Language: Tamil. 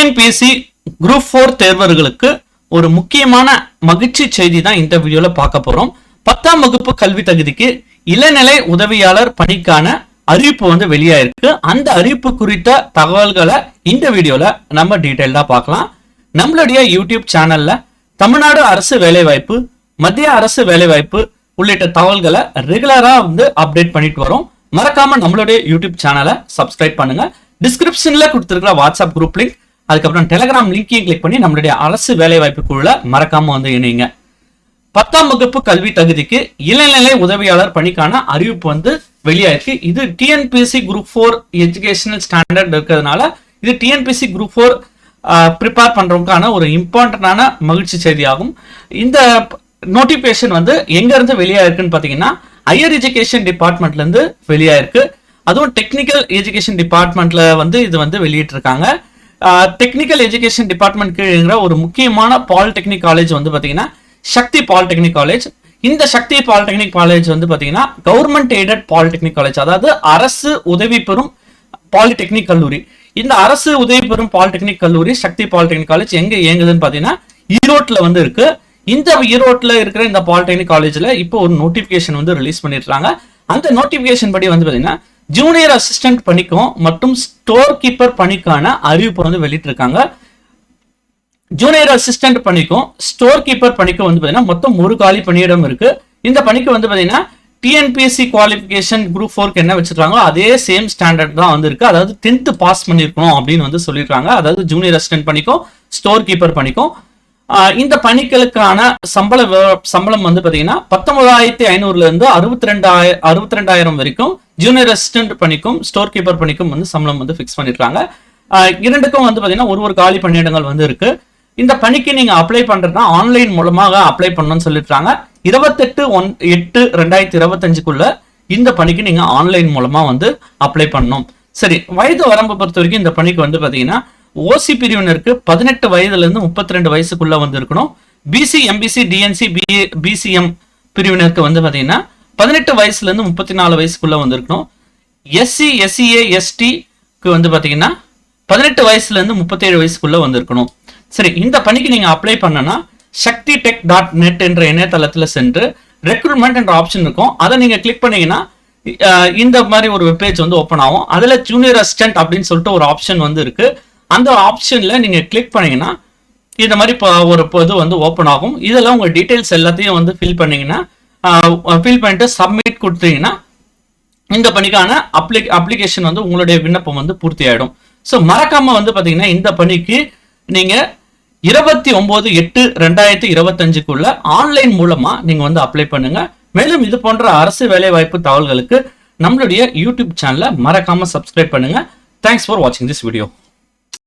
டிஎன்பிஎஸ்சி குரூப் ஃபோர் தேர்வர்களுக்கு ஒரு முக்கியமான மகிழ்ச்சி செய்தி தான் இந்த வீடியோல பார்க்க போறோம். பத்தாம் வகுப்பு கல்வி தகுதிக்கு இளநிலை உதவியாளர் பணிக்கான அறிவிப்பு வந்து வெளியாயிருக்கு. அந்த அறிவிப்பு குறித்த தகவல்களை இந்த வீடியோல நம்ம டீட்டெயில்டா பார்க்கலாம். நம்மளுடைய யூடியூப் சேனல்ல தமிழ்நாடு அரசு வேலைவாய்ப்பு மத்திய அரசு வேலைவாய்ப்பு உள்ளிட்ட தகவல்களை ரெகுலரா வந்து அப்டேட் பண்ணிட்டு வரோம். மறக்காம நம்மளுடைய யூடியூப் சேனலை சப்ஸ்கிரைப் பண்ணுங்க. டிஸ்கிரிப்ஷன்ல கொடுத்துருக்கிற வாட்ஸ்அப் குரூப் லிங்க் அதுக்கப்புறம் டெலகிராம் லிங்கையும் கிளிக் பண்ணி நம்மளுடைய அரசு வேலைவாய்ப்பு குழுல மறக்காம வந்து இணைங்க. பத்தாம் வகுப்பு கல்வி தகுதிக்கு இளநிலை உதவியாளர் பணிக்கான அறிவிப்பு வந்து வெளியாயிருக்கு. இது TNPSC group four educational standard இருக்கிறதுனால இது டிஎன்பிஎஸ்சி குரூப் ஃபோர் ப்ரிப்பேர் பண்றவங்களுக்கான ஒரு இம்பார்ட்டன்டான மகிழ்ச்சி செய்தியாகும். இந்த நோட்டிஃபிகேஷன் வந்து எங்கேருந்து வெளியாயிருக்குன்னு பார்த்தீங்கன்னா ஹையர் எஜுகேஷன் டிபார்ட்மெண்ட்லேருந்து வெளியாயிருக்கு. அதுவும் டெக்னிக்கல் எஜுகேஷன் டிபார்ட்மெண்ட்டில் வந்து இது வந்து வெளியிட்டிருக்காங்க. டெக்னிக்கல் எஜுகேஷன் டிபார்ட்மெண்ட் கீழேங்கிற ஒரு முக்கியமான பாலிடெக்னிக் காலேஜ் வந்து பாத்தீங்கன்னா சக்தி பாலிடெக்னிக் காலேஜ் இந்த சக்தி பாலிடெக்னிக் காலேஜ் வந்து பாத்தீங்கன்னா கவர்மெண்ட் எய்டட் பாலிடெக்னிக் காலேஜ் அதாவது அரசு உதவி பெறும் பாலிடெக்னிக் கல்லூரி. இந்த அரசு உதவி பெறும் பாலிடெக்னிக் கல்லூரி சக்தி பாலிடெக்னிக் காலேஜ் எங்க இயங்குதுன்னு பாத்தீங்கன்னா ஈரோட்ல வந்து இருக்கு. இந்த ஈரோட்ல இருக்கிற இந்த பாலிடெக்னிக் காலேஜ்ல இப்போ ஒரு நோட்டிபிகேஷன் வந்து ரிலீஸ் பண்ணிருக்காங்க. அந்த நோட்டிபிகேஷன் படி வந்து பாத்தீங்கன்னா ஜூனியர் அசிஸ்டன்ட் பணிக்கும் மற்றும் ஸ்டோர் கீப்பர் பணிக்கான அறிவிப்பு வந்து வெளியிட்டிருக்காங்க. ஜூனியர் அசிஸ்டன்ட் பணிக்கும் ஸ்டோர் கீப்பர் பணிக்கும் வந்து பார்த்தீங்கன்னா மொத்தம் ஒரு காலி பணியிடம் இருக்கு. இந்த பணிக்கு வந்து பார்த்தீங்கன்னா டிஎன்பிஎஸ்சி குவாலிஃபிகேஷன் குரூப் ஃபோருக்கு என்ன வச்சிருக்காங்களோ அதே சேம் ஸ்டாண்டர்ட் தான் வந்திருக்கு அதாவது டென்த் பாஸ் பண்ணியிருக்கணும் அப்படின்னு வந்து சொல்லியிருக்காங்க. அதாவது ஜூனியர் அசிஸ்டன்ட் பணிக்கும் ஸ்டோர் கீப்பர் பணிக்கும். இந்த பணிகளுக்கான சம்பள சம்பளம் வந்து பாத்தீங்கன்னா பத்தொன்பதாயிரத்தி ஐநூறுல இருந்து அறுபத்தி ரெண்டாயிரம் அறுபத்தி ரெண்டாயிரம் வரைக்கும் ஜூனியர் அசிஸ்டன்ட் பணிக்கும் ஸ்டோர் கீப்பர் பணிக்கும் வந்து சம்பளம் வந்து ஃபிக்ஸ் பண்ணிருக்காங்க. இரண்டுக்கும் வந்து பாத்தீங்கன்னா ஒரு ஒரு காலி பணியிடங்கள் வந்து இருக்கு. இந்த பணிக்கு நீங்க அப்ளை பண்றதுனா ஆன்லைன் மூலமாக அப்ளை பண்ணணும்னு சொல்லிருக்காங்க. இருபத்தெட்டு ஒன் எட்டு ரெண்டாயிரத்தி இருபத்தஞ்சுக்குள்ள இந்த பணிக்கு நீங்க ஆன்லைன் மூலமா வந்து அப்ளை பண்ணணும். சரி வயது வரம்பு பொறுத்த வரைக்கும் இந்த பணிக்கு வந்து பாத்தீங்கன்னா ஓசி பிரிவினருக்கு பதினெட்டு வயதுலேருந்து முப்பத்தி ரெண்டு வயசுக்குள்ள வந்து இருக்கணும் பிசி எம்பிசி டிஎன்சி பிசிஎம் பிரிவினருக்கு வந்து பார்த்தீங்கன்னா பதினெட்டு வயசுலேருந்து முப்பத்தி நாலு வயசுக்குள்ளே வந்திருக்கணும். எஸ்சி எஸ்சிஏ எஸ்டிக்கு வந்து பார்த்தீங்கன்னா பதினெட்டு வயசுலேருந்து முப்பத்தேழு வயசுக்குள்ள வந்திருக்கணும். சரி இந்த பணிக்கு நீங்கள் அப்ளை பண்ணனா சக்தி டெக் டாட் நெட் என்ற இணையதளத்தில் சென்று ரெக்ரூட்மெண்ட் என்ற ஆப்ஷன் இருக்கும். அதை நீங்கள் கிளிக் பண்ணீங்கன்னா இந்த மாதிரி ஒரு வெப்பேஜ் வந்து ஓப்பன் ஆகும். அதில் ஜூனியர் அசிஸ்டன்ட் அப்படின்னு சொல்லிட்டு ஒரு ஆப்ஷன் வந்து இருக்கு. அந்த ஆப்ஷனில் நீங்கள் கிளிக் பண்ணீங்கன்னா இந்த மாதிரி இப்போ ஒரு இது வந்து ஓப்பன் ஆகும். இதெல்லாம் உங்கள் டீட்டெயில்ஸ் எல்லாத்தையும் வந்து ஃபில் பண்ணிங்கன்னா ஃபில் பண்ணிட்டு சப்மிட் கொடுத்தீங்கன்னா இந்த பணிக்கான அப்ளி அப்ளிகேஷன் வந்து உங்களுடைய விண்ணப்பம் வந்து பூர்த்தி ஆகிடும் ஸோ மறக்காமல் வந்து பார்த்தீங்கன்னா இந்த பணிக்கு நீங்கள் இருபத்தி ஒம்பது எட்டு ரெண்டாயிரத்தி இருபத்தஞ்சுக்குள்ள ஆன்லைன் மூலமாக நீங்கள் வந்து அப்ளை பண்ணுங்கள் மேலும் இது போன்ற அரசு வேலைவாய்ப்பு தகவல்களுக்கு நம்மளுடைய யூடியூப் சேனலை மறக்காமல் சப்ஸ்கிரைப் பண்ணுங்க. தேங்க்ஸ் ஃபார் வாட்சிங் திஸ் வீடியோ